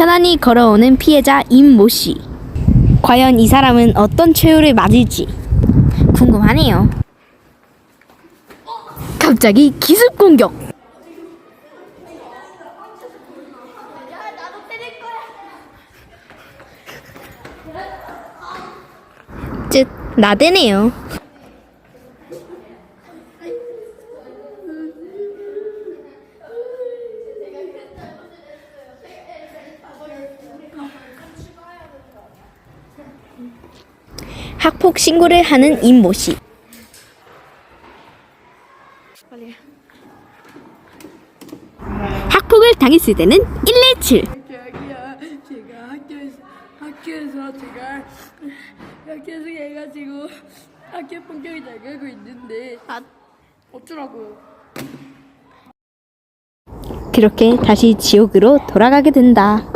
편안히 걸어오는 피해자 임모 씨. 과연 이 사람은 어떤 최후를 맞을지 궁금하네요. 갑자기 기습 공격. 쯧, 나대네요. 학폭 신고를 하는 임모 씨. 학폭을 당했을 때는 117. 저기요, 제가 학교에서 제가 학교에서 해가지고 학교 폭력이 나가고 있는데 아 어쩌라고요? 그렇게 다시 지옥으로 돌아가게 된다.